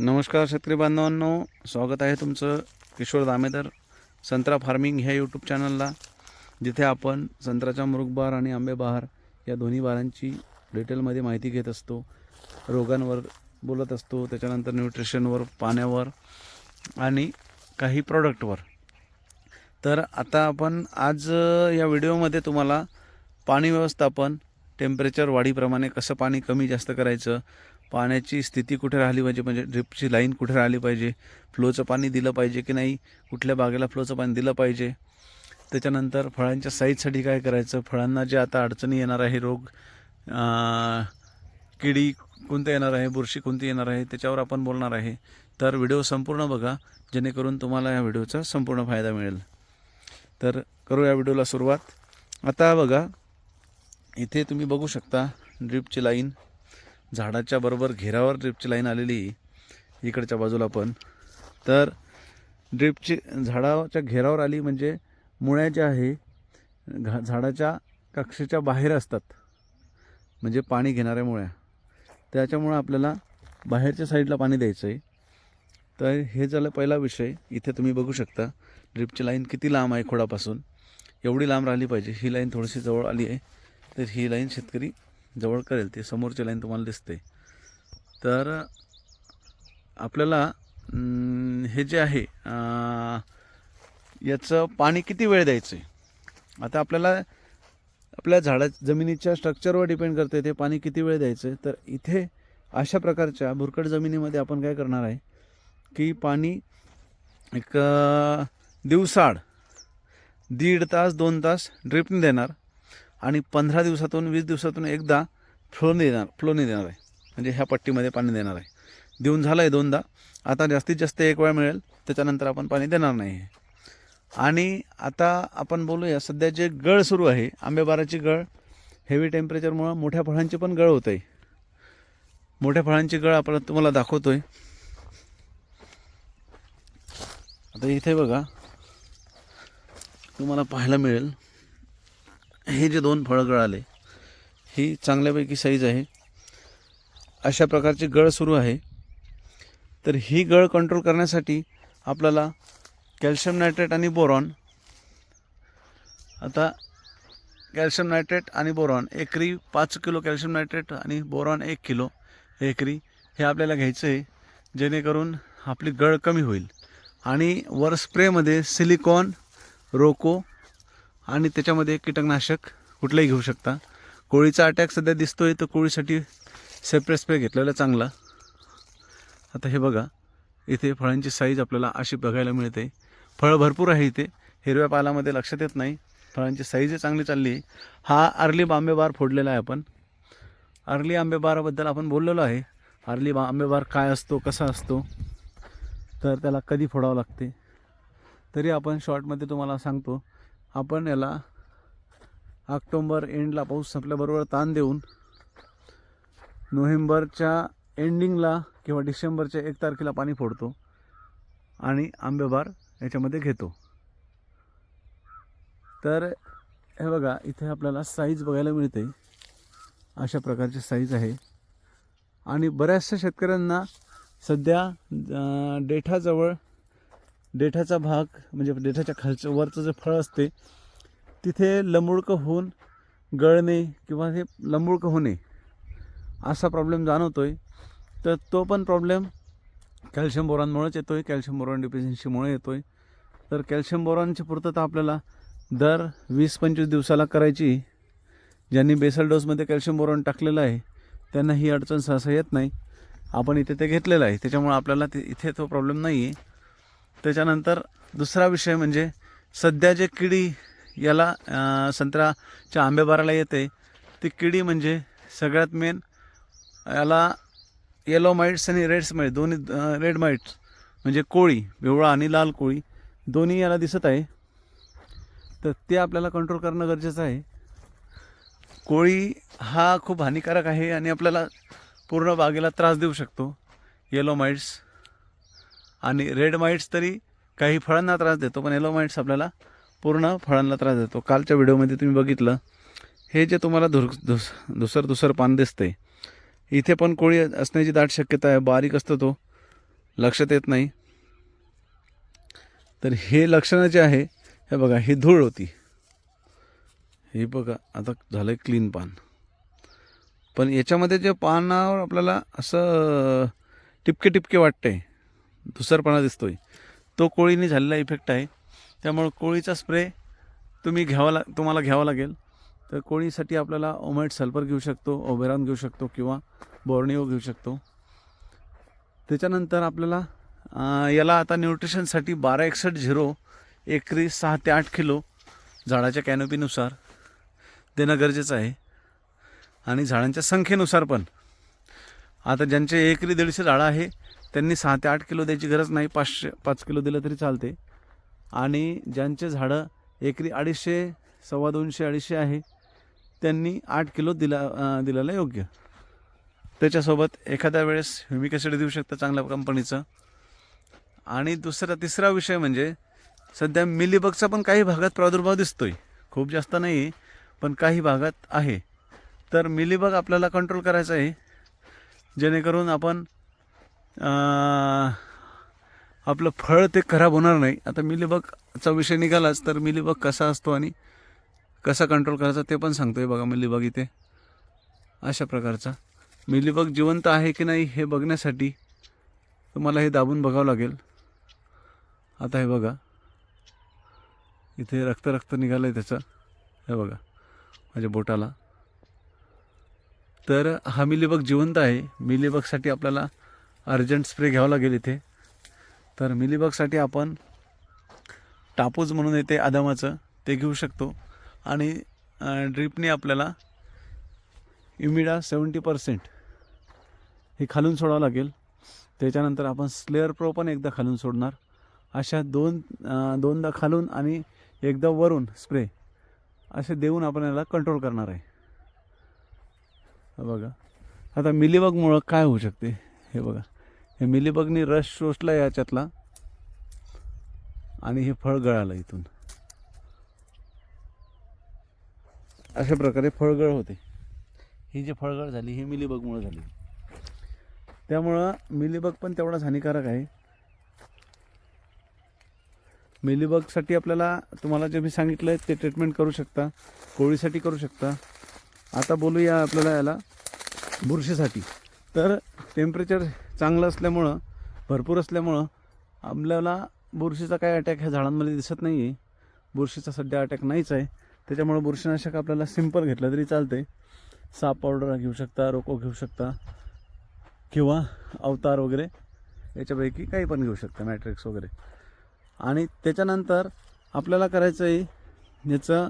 नमस्कार शेतकरी बांधवांनो स्वागत आहे तुमचं किशोर दामेदर संत्रा फार्मिंग ह्या यूट्यूब चॅनलला जिथे आपण संत्र्याच्या मृगबार आणि आंबेबहार या दोन्ही बारांची डिटेलमध्ये माहिती घेत असतो रोगांवर बोलत असतो त्याच्यानंतर न्यूट्रिशनवर पाण्यावर आणि काही प्रॉडक्टवर तर आता आपण आज या व्हिडिओमध्ये तुम्हाला पाणी व्यवस्थापन टेम्परेचर वाढीप्रमाणे कसं पाणी कमी जास्त करायचं पाण्याची स्थिती कुठे राहिली पाहिजे? म्हणजे ड्रिपची लाईन कुठे राहिली पाहिजे? फ्लोचं पाणी दिलं पाहिजे की नाही? कुठल्या बागेला फ्लोचं पाणी दिलं पाहिजे? त्याच्यानंतर फळांच्या साईजसाठी काय करायचं? फळांना जे आता अडचणी येणार आहे रोग किडी कोणते येणार आहे? बुरशी कोणती येणार आहे? त्याच्यावर आपण बोलणार आहे. तर व्हिडिओ संपूर्ण बघा जेणेकरून तुम्हाला या व्हिडिओचा संपूर्ण फायदा मिळेल. तर करू या व्हिडिओला सुरुवात. आता बघा इथे तुम्ही बघू शकता ड्रिपची लाईन. झाडाच्या बरोबर घेरावर ड्रिपची लाईन आलेली आहे. इकडच्या बाजूला पण. तर ड्रिपची झाडाच्या घेरावर आली म्हणजे मुळ्या ज्या आहे घा झाडाच्या कक्षेच्या बाहेर असतात. म्हणजे पाणी घेणाऱ्या मुळ्या. त्याच्यामुळं आपल्याला बाहेरच्या साईडला पाणी द्यायचं आहे तर हे झालं पहिला विषय. इथे तुम्ही बघू शकता ड्रिपची लाईन किती लांब आहे खोडापासून. एवढी लांब राहिली पाहिजे. ही लाईन थोडीशी जवळ आली आहे. तर ही लाईन शेतकरी जवळ करेल ते समोरची लाईन तुम्हाला दिसते. तर आपल्याला हे जे आहे याचं पाणी किती वेळ द्यायचं आहे? आता आपल्याला आपल्या झाडा जमिनीच्या स्ट्रक्चरवर डिपेंड करते ते पाणी किती वेळ द्यायचं आहे? तर इथे अशा प्रकारच्या भुरकट जमिनीमध्ये आपण काय करणार आहे की पाणी एक दिवसाड दीड तास दोन तास ड्रिपने देणार. आणि पंधरा दिवसातून वीस दिवसातून एकदा फ्लोने देणार फ्लोने देणार आहे. म्हणजे ह्या पट्टीमध्ये पाणी देणार आहे. देऊन झालं आहे दोनदा. आता जास्तीत जास्त एक वेळ मिळेल त्याच्यानंतर आपण पाणी देणार नाही. आहे आणि आता आपण बोलूया सध्या जे गळ सुरू आहे आंबेबाराची गळ हेवी टेम्परेचरमुळं मोठ्या फळांची पण गळ होत आहे मोठ्या फळांची गळ आपण तुम्हाला दाखवतोय. आता इथे बघा तुम्हाला पाहायला मिळेल हे जे दोन फळं गळाले ही चांगल्यापैकी साईज आहे. अशा प्रकारची गळ सुरू आहे. तर ही गळ कंट्रोल करण्यासाठी आपल्याला कॅल्शियम नायट्रेट आणि बोरॉन आता कॅल्शियम नायट्रेट आणि बोरॉन एकरी पाच किलो कॅल्शियम नायट्रेट आणि बोरॉन एक किलो एकरी हे आपल्याला घ्यायचं आहे जेणेकरून आपली गळ कमी होईल. आणि वर स्प्रेमध्ये सिलिकॉन रोको आणि त्याच्यामध्ये कीटकनाशक कुठलंही घेऊ शकता. कोळीचा अटॅक सध्या दिसतोय तर कोळीसाठी सेपरेट स्प्रे घेतलेला चांगला. आता हे बघा इथे फळांची साईज आपल्याला अशी बघायला मिळते. फळं भरपूर आहे इथे हिरव्या पालामध्ये लक्षात येत नाही. फळांची साईज चांगली चालली आहे. हा अर्ली आंबेबार फोडलेला आहे आपण. अर्ली आंबेबाराबद्दल आपण बोललेलो आहे. अर्ली बा आंबेबार काय असतो कसा असतो तर त्याला कधी फोडावं लागते. तरी आपण शॉर्टमध्ये तुम्हाला सांगतो आपण याला ऑक्टोंबर एंडला पाऊस संपल्याबरोबर ताण देऊन नोव्हेंबरच्या एंडिंगला किंवा डिसेंबरच्या एक तारखेला पाणी फोडतो आणि आंबेबार याच्यामध्ये घेतो. तर हे बघा इथे आपल्याला साईज बघायला मिळते. अशा प्रकारची साईज आहे. आणि बऱ्याचशा शेतकऱ्यांना सध्या डेठाजवळ देठाचा भाग म्हणजे देठाच्या खालचं वरचं जे फळ असते तिथे लंबुळकं होऊन गळणे किंवा हे लंबुळकं होणे असा प्रॉब्लेम जाणवतो आहे तर तो पण प्रॉब्लेम कॅल्शियम बोरॉनमुळेच येतो आहे कॅल्शियम बोरॉन डिफिशियन्सीमुळे येतो आहे तर कॅल्शियम बोरॉनची पूर्तता आपल्याला दर वीस पंचवीस दिवसाला करायची ज्यांनी बेसल डोसमध्ये कॅल्शियम बोरॉन टाकलेलं आहे त्यांना ही अडचण सहसा येत नाही. आपण इथे ते घेतलेलं आहे. त्याच्यामुळं आपल्याला ते इथे तो प्रॉब्लेम नाही आहे त्याच्यानंतर दुसरा विषय म्हणजे सध्या जे किडी याला संत्र्याच्या आंबेबाराला येते ती किडी म्हणजे सगळ्यात मेन याला येलो माइट्स आणि रेड्स माइट दोन्ही रेड माइट्स म्हणजे कोळी पिवळा आणि लाल कोळी दोन्ही याला दिसत आहे. तर ते आपल्याला कंट्रोल करणं गरजेचं आहे. कोळी हा खूप हानिकारक आहे आणि आपल्याला पूर्ण बागेला त्रास देऊ शकतो. येलो माइट्स आणि रेड माइट्स तरी काही फळांना त्रास देतो पण येलो माइट्स आपल्याला पूर्ण फळांना त्रास देतो. कालच्या व्हिडिओमध्ये तुम्ही बघितलं हे जे तुम्हाला धुर धुस धुसर धुसर पान दिसते इथे पण कोळी असण्याची दाट शक्यता आहे बारीक असतो तो लक्षात येत नाही. तर हे लक्षणं जे आहे हे बघा ही धूळ होती. हे बघा आता झालं क्लीन पान. पण याच्यामध्ये जे पानावर आपल्याला असं टिपके टिपके वाटते धुसरपणा दिसतोय. तो कोळीने झालेला इफेक्ट आहे. त्यामुळं कोळीचा स्प्रे तुम्ही घ्यावा ला तुम्हाला घ्यावा लागेल. तर कोळीसाठी आपल्याला ओमाइट सल्फर घेऊ शकतो ओबेरॉन घेऊ शकतो किंवा बोर्निओ घेऊ शकतो. त्याच्यानंतर आपल्याला याला आता न्यूट्रिशनसाठी बारा एकसष्ट झिरो एकरी सहा ते आठ किलो झाडाच्या कॅनोपीनुसार देणं गरजेचं आहे. आणि झाडांच्या संख्येनुसार पण. आता ज्यांचे एकरी दीडशे झाडं आहे त्यांनी सहा ते आठ किलो द्यायची गरज नाही पाचशे पाच किलो दिलं तरी चालते. आणि ज्यांचे झाडं एकरी अडीचशे सव्वा दोनशे अडीचशे आहे त्यांनी आठ किलो दिला दिलेला योग्य. त्याच्यासोबत एखाद्या वेळेस ह्युमिक ॲसिड देऊ शकतं चांगल्या कंपनीचं. आणि दुसरा तिसरा विषय म्हणजे सध्या मिलीबगचा पण काही भागात प्रादुर्भाव दिसतोय. खूप जास्त नाही पण काही भागात आहे. तर मिलीबग आपल्याला कंट्रोल करायचं आहे. जेणेकरून आपण आपलं फळ ते खराब होणार नाही. आता मिलीबगचा विषय निघालाच तर मिलीबग कसा असतो आणि कसा कंट्रोल करायचा ते पण सांगतोय बघा मिलीबग इथे. अशा प्रकारचा. मिलीबग जिवंत आहे की नाही हे बघण्यासाठी तुम्हाला हे दाबून बघावं लागेल. आता हे बघा. इथे रक्त रक्त निघालं आहे त्याचं. हे बघा. माझ्या बोटाला. तर हा मिलीबग जिवंत आहे. मिलीबगसाठी आपल्याला अर्जंट स्प्रे घ्यावा लागेल इथे. तर मिलीबगसाठी आपण टापूज म्हणून येते आदामाचं ते घेऊ शकतो. आणि ड्रिपने आपल्याला इमिडा सेवन्टी पर्सेंट हे खालून सोडावं लागेल. त्याच्यानंतर आपण स्लेअर प्रो पण एकदा खालून सोडणार. अशा दोन दोनदा खालून आणि एकदा वरून स्प्रे असे देऊन आपण याला कंट्रोल करणार आहे. बघा. आता मिलीबगमुळं काय होऊ शकते? हे बघा. हे मिलीबगनी रस शोषला याच्यातला. आणि हे फळ गळालं इथून. अशा प्रकारे फळगळ होते. ही जी फळगळ झाली ही मिलीबगमुळं झाली. त्यामुळं मिलीबग पण तेवढाच हानिकारक आहे. मिलीबगसाठी आपल्याला तुम्हाला जे मी सांगितलं आहे ते ट्रीटमेंट करू शकता कोळीसाठी करू शकता. आता बोलूया आपल्याला याला बुरशीसाठी. तर टेम्परेचर चांगलं असल्यामुळं भरपूर असल्यामुळं आपल्याला बुरशीचा काय अटॅक ह्या झाडांमध्ये दिसत नाही आहे बुरशीचा सध्या अटॅक नाहीच आहे. त्याच्यामुळं बुरशीनाशक आपल्याला सिंपल घेतलं तरी चालते साप पावडर घेऊ शकता रोको घेऊ शकता किंवा अवतार वगैरे याच्यापैकी काही पण घेऊ शकता मॅट्रिक्स वगैरे. आणि त्याच्यानंतर आपल्याला करायचं आहे याचं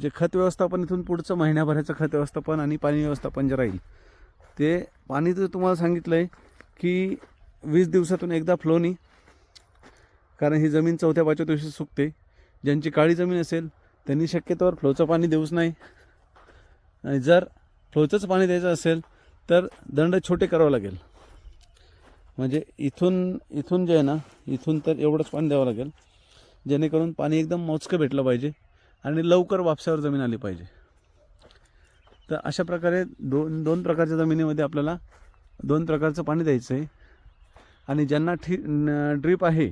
जे खत व्यवस्थापन इथून पुढचं महिन्याभराचं खत व्यवस्थापन आणि पाणी व्यवस्थापन जे राहील ते पाणी तर तुम्हाला सांगितलं आहे की वीस दिवसातून एकदा फ्लोनी कारण ही जमीन चौथ्या पाचव्या दिवशी सुकते. ज्यांची काळी जमीन असेल त्यांनी शक्यतोवर फ्लोचं पाणी देऊच नाही. आणि जर फ्लोचंच पाणी द्यायचं असेल तर दंड छोटे करावं लागेल. म्हणजे इथून इथून जे आहे ना इथून तर एवढंच पाणी द्यावं लागेल जेणेकरून पाणी एकदम मोजकं भेटलं पाहिजे आणि लवकर वापसावर जमीन आली पाहिजे. तर अशा प्रकारे दोन दोन प्रकारच्या जमिनीमध्ये आपल्याला दोन प्रकारचं पाणी द्यायचं आहे. आणि ज्यांना ठी ड्रीप आहे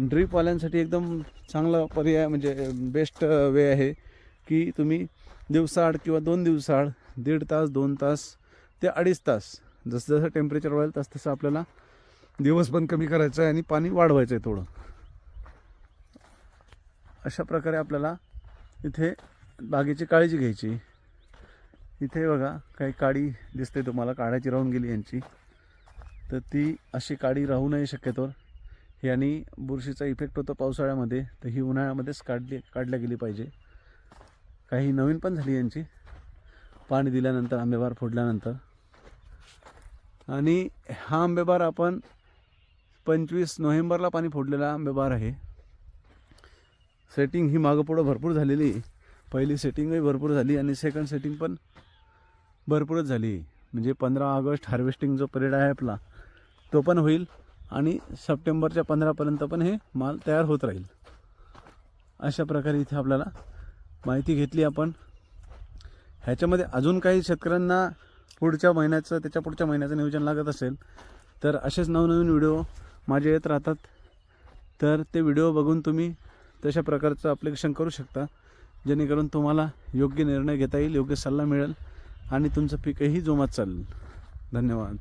ड्रीपवाल्यांसाठी एकदम चांगला पर्याय म्हणजे बेस्ट वे आहे की तुम्ही दिवसाआड किंवा दोन दिवसाआड दीड तास दोन तास ते अडीच तास जसं जसं टेम्परेचर वाढेल तसं तसं आपल्याला दिवस पण कमी करायचं आहे आणि पाणी वाढवायचं आहे थोडं. अशा प्रकारे आपल्याला इथे बागेची काळजी घ्यायची इथे बघा काही काडी दिसते तुम्हाला काढायची राहून गेली यांची. तर ती अशी काडी राहू नये शक्यतोवर याने बुरशीचा इफेक्ट होतो पावसाळ्यामध्ये तर ही उन्हाळ्यामध्येच काढली काढल्या गेली पाहिजे. काही नवीन पण झाली यांची. पाणी दिल्यानंतर आंबेबार फोडल्यानंतर. आणि हा आंबेबार आपण पंचवीस नोव्हेंबरला पाणी फोडलेला आंबेबार आहे. सेटिंग ही मागं पुढं भरपूर झालेली. आहे पहिली सेटिंगही भरपूर झाली आणि सेकंड सेटिंग पण भरपूरच झाली. म्हणजे पंधरा ऑगस्ट हार्वेस्टिंग जो पिरियड आहे आपला तो पण होईल आणि सप्टेंबरच्या पंधरापर्यंत पण हे माल तयार होत राहील. अशा प्रकारे इथे आपल्याला माहिती घेतली आपण. ह्याच्यामध्ये अजून काही शेतकऱ्यांना पुढच्या महिन्याचं त्याच्या पुढच्या महिन्याचं नियोजन लागत असेल तर असेच नवनवीन व्हिडिओ माझे येत राहतात. तर ते व्हिडिओ बघून तुम्ही तशा प्रकारचं अप्लिकेशन करू शकता जेणेकरून तुम्हाला योग्य निर्णय घेता येईल योग्य सल्ला मिळेल. आणि तुमचं पीकही जोमात चालेल. धन्यवाद.